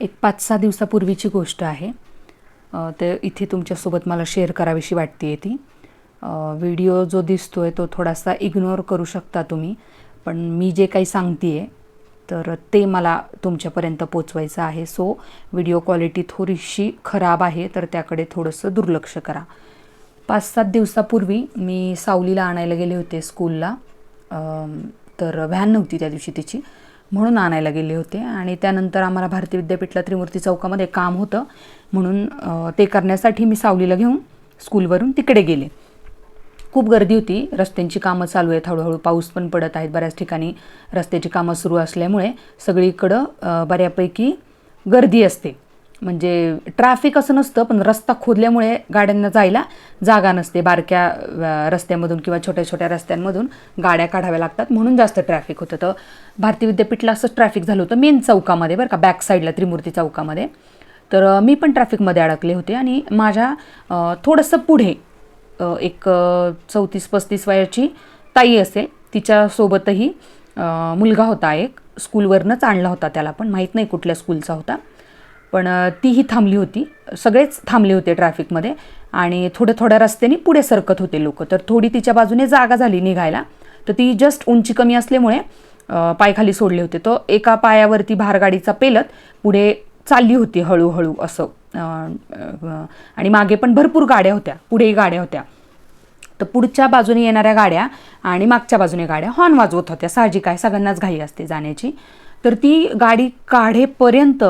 एक पाच सहा दिवसापूर्वीची गोष्ट आहे. तर ते इथे तुमच्यासोबत मला शेअर करावीशी वाटते ती. व्हिडिओ जो दिसतो आहे तो थोडासा इग्नोर करू शकता तुम्ही पण मी जे काही सांगते आहे तर ते मला तुमच्यापर्यंत पोचवायचं आहे. सो व्हिडिओ क्वालिटी थोडीशी खराब आहे तर त्याकडे थोडंसं दुर्लक्ष करा. पाच सात दिवसापूर्वी मी सावलीला आणायला गेले होते स्कूलला. तर व्हॅन नव्हती त्या दिवशी तिची. म्हणून आणायला गेले होते. आणि त्यानंतर आम्हाला भारतीय विद्यापीठला त्रिमूर्ती चौकामध्ये काम होतं. म्हणून ते करण्यासाठी मी सावलीला घेऊन स्कूलवरून तिकडे गेले. खूप गर्दी होती. रस्त्यांची कामं चालू आहेत. हळूहळू पाऊस पण पडत आहेत. बऱ्याच ठिकाणी रस्त्याची कामं सुरू असल्यामुळे सगळीकडं बऱ्यापैकी गर्दी असते. म्हणजे ट्रॅफिक असं नसतं पण रस्ता खोदल्यामुळे गाड्यांना जायला जागा नसते. बारक्या रस्त्यामधून किंवा छोट्या छोट्या रस्त्यांमधून गाड्या काढाव्या लागतात म्हणून जास्त ट्रॅफिक होतं. तर भारतीय विद्यापीठला असंच ट्रॅफिक झालं होतं मेन चौकामध्ये बरं का बॅक साईडला त्रिमूर्ती चौकामध्ये. तर मी पण ट्रॅफिकमध्ये अडकले होते आणि माझ्या थोडंसं पुढे एक चौतीस पस्तीस वयाची ताई असेल तिच्यासोबतही मुलगा होता एक स्कूलवरनंच आणला होता त्याला पण माहीत नाही कुठल्या स्कूलचा होता. पण तीही थांबली होती. सगळेच थांबले होते ट्रॅफिकमध्ये आणि थोड्या थोड्या रस्त्याने पुढे सरकत होते लोक. तर थोडी तिच्या बाजूने जागा झाली निघायला. तर ती जस्ट उंची कमी असल्यामुळे पायखाली सोडले होते. तो एका पायावरती भारगाडीचा पेलत पुढे चालली होती हळूहळू असं. आणि मागे पण भरपूर गाड्या होत्या. पुढेही गाड्या होत्या. तर पुढच्या बाजूने येणाऱ्या गाड्या आणि मागच्या बाजूने गाड्या हॉर्न वाजवत होत्या. साहजिक आहे सगळ्यांनाच घाई असते जाण्याची. तर ती गाडी काढेपर्यंत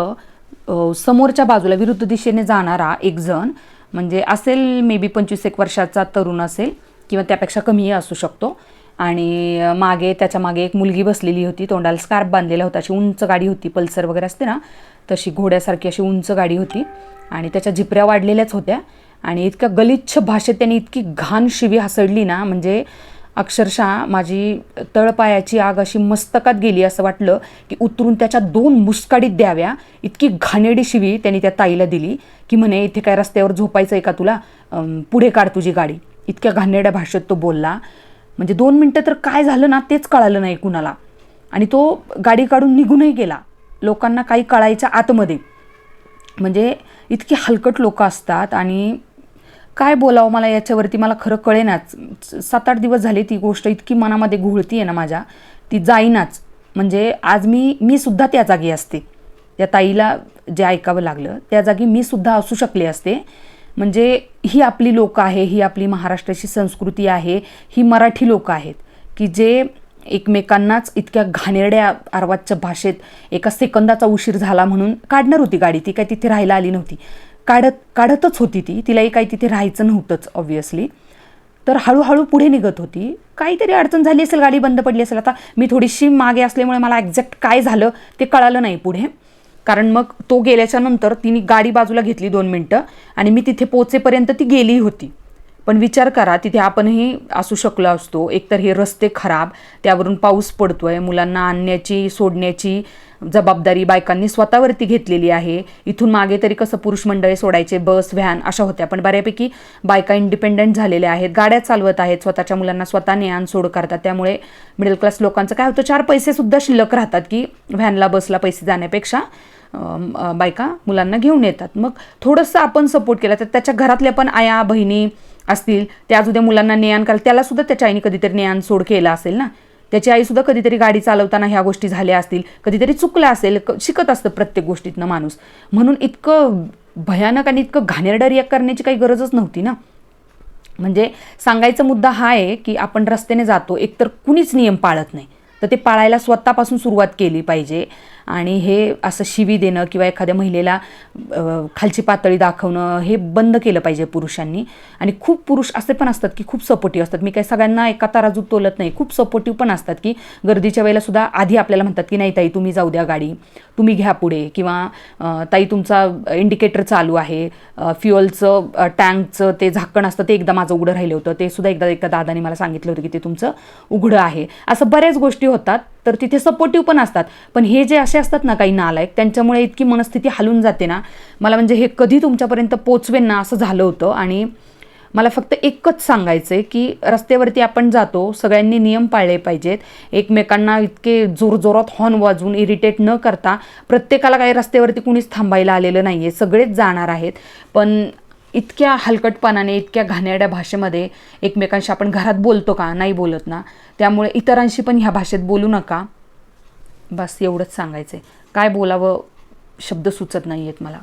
समोरच्या बाजूला विरुद्ध दिशेने जाणारा एक जण म्हणजे असेल मे बी पंचवीस एक वर्षाचा तरुण असेल किंवा त्यापेक्षा कमीही असू शकतो. आणि मागे त्याच्यामागे एक मुलगी बसलेली होती तोंडाला स्कार्फ बांधलेला होता अशी उंच गाडी होती पल्सर वगैरे असते ना तशी घोड्यासारखी अशी उंच गाडी होती. आणि त्याच्या झिपऱ्या वाढलेल्याच होत्या. आणि इतक्या गलिच्छ भाषेत त्यांनी इतकी घाण शिवी हसडली ना म्हणजे अक्षरशः माझी तळपायाची आग अशी मस्तकात गेली असं वाटलं की उतरून त्याच्या दोन मुस्काडीत द्याव्या. इतकी घाणेरडी शिवी त्यांनी त्या ताईला दिली की म्हणे इथे काय रस्त्यावर झोपायचं आहे का तुला? पुढे काढ तुझी गाडी. इतक्या घाणेरड्या भाषेत तो बोलला. म्हणजे दोन मिनटं तर काय झालं ना तेच कळालं नाही कुणाला. आणि तो गाडी काढून निघूनही गेला. लोकांना काही कळायच्या आतमध्ये. म्हणजे इतकी हलकट लोक असतात आणि काय बोलावं मला याच्यावरती? मला खरं कळेनाच. सात आठ दिवस झाले ती गोष्ट इतकी मनामध्ये घुळती आहे ना माझ्या. ती जाईनाच. म्हणजे आज मी मी सुद्धा त्या जागी असते. त्या ताईला जे ऐकावं लागलं त्या जागी मी सुद्धा असू शकले असते. म्हणजे ही आपली लोकं आहे ही आपली महाराष्ट्राची संस्कृती आहे ही मराठी लोकं आहेत की जे एकमेकांनाच इतक्या घाणेरड्या आर्वाजच्या भाषेत एका सेकंदाचा उशीर झाला म्हणून काढणार होती गाडी. ती काय तिथे राहायला आली नव्हती. काढत काढतच होती ती. तिलाही काही तिथे राहायचं नव्हतंच ऑब्व्हियसली तर हळूहळू पुढे निघत होती. काहीतरी अडचण झाली असेल गाडी बंद पडली असेल. आता मी थोडीशी मागे असल्यामुळे मला एक्झॅक्ट काय झालं ते कळालं नाही पुढे. कारण मग तो गेल्याच्यानंतर तिने गाडी बाजूला घेतली दोन मिनटं आणि मी तिथे पोचेपर्यंत ती गेली होती. पण विचार करा तिथे आपणही असू शकलो असतो. एकतर हे रस्ते खराब त्यावरून पाऊस पडतो आहे मुलांना आणण्याची सोडण्याची जबाबदारी बायकांनी स्वतःवरती घेतलेली आहे. इथून मागे तरी कसं पुरुष मंडळी सोडायचे बस व्हॅन अशा होत्या. पण बऱ्यापैकी बायका इंडिपेंडंट झालेल्या आहेत गाड्या चालवत आहेत स्वतःच्या मुलांना स्वतः ने आण सोड करतात त्यामुळे मिडल क्लास लोकांचं काय होतं चार पैसेसुद्धा शिल्लक राहतात की व्हॅनला बसला पैसे जाण्यापेक्षा बायका मुलांना घेऊन येतात. मग थोडंसं आपण सपोर्ट केला तर त्याच्या घरातल्या पण आया बहिणी असतील त्या सुद्धा मुलांना नेआण काल त्यालासुद्धा त्याला त्याच्या आईने कधीतरी नेआण सोड केला असेल ना? त्याची आई सुद्धा कधीतरी गाडी चालवताना ह्या गोष्टी झाल्या असतील कधीतरी चुकलं असेल क- शिकत असतं प्रत्येक गोष्टीतनं माणूस. म्हणून इतकं भयानक आणि इतकं घाणेरडं रिॲक्ट करण्याची काही गरजच नव्हती ना? म्हणजे सांगायचा मुद्दा हा आहे की आपण रस्त्याने जातो एकतर कुणीच नियम पाळत नाही. तर ते पाळायला स्वतःपासून सुरुवात केली पाहिजे. आणि हे असं शिवी देणं किंवा एखाद्या महिलेला खालची पातळी दाखवणं हे बंद केलं पाहिजे पुरुषांनी. आणि खूप पुरुष असे पण असतात की खूप सपोर्टिव्ह असतात. मी काही सगळ्यांना एका तराजूत तोलत नाही. खूप सपोर्टिव्ह पण असतात की गर्दीच्या वेळेला सुद्धा आधी आपल्याला म्हणतात की नाही ताई तुम्ही जाऊ द्या गाडी. तुम्ही घ्या पुढे. किंवा ताई तुमचा इंडिकेटर चालू आहे. फ्युअलचं टँकचं ते झाकण असतं ते एकदा माझं उघडं राहिलं होतं. ते सुद्धा एकदा एका दादाने मला सांगितलं होतं की ते तुमचं उघडं आहे. असं बऱ्याच गोष्टी होतात. तर तिथे सपोर्टिव्ह पण असतात. पण हे जे असे असतात ना काही नालायक त्यांच्यामुळे इतकी मनस्थिती हलून जाते ना. मला म्हणजे हे कधी तुमच्यापर्यंत पोचवेन ना असं झालं होतं. आणि मला फक्त एकच सांगायचं आहे की रस्त्यावरती आपण जातो सगळ्यांनी नियम पाळले पाहिजेत. एकमेकांना इतके जोरजोरात हॉर्न वाजवून इरिटेट न करता प्रत्येकाला काही रस्त्यावरती कुणीच थांबायला आलेलं नाही आहे सगळेच जाणार आहेत. पण इतक्या हलकटपणाने इतक्या घाणेरड्या भाषेमध्ये एकमेकांशी आपण घरात बोलतो का? नाही बोलत ना. त्यामुळे इतरांशी पण ह्या भाषेत बोलू नका. बस एवढंच सांगायचं आहे काय बोलावं? शब्द सुचत नाही आहेत मला.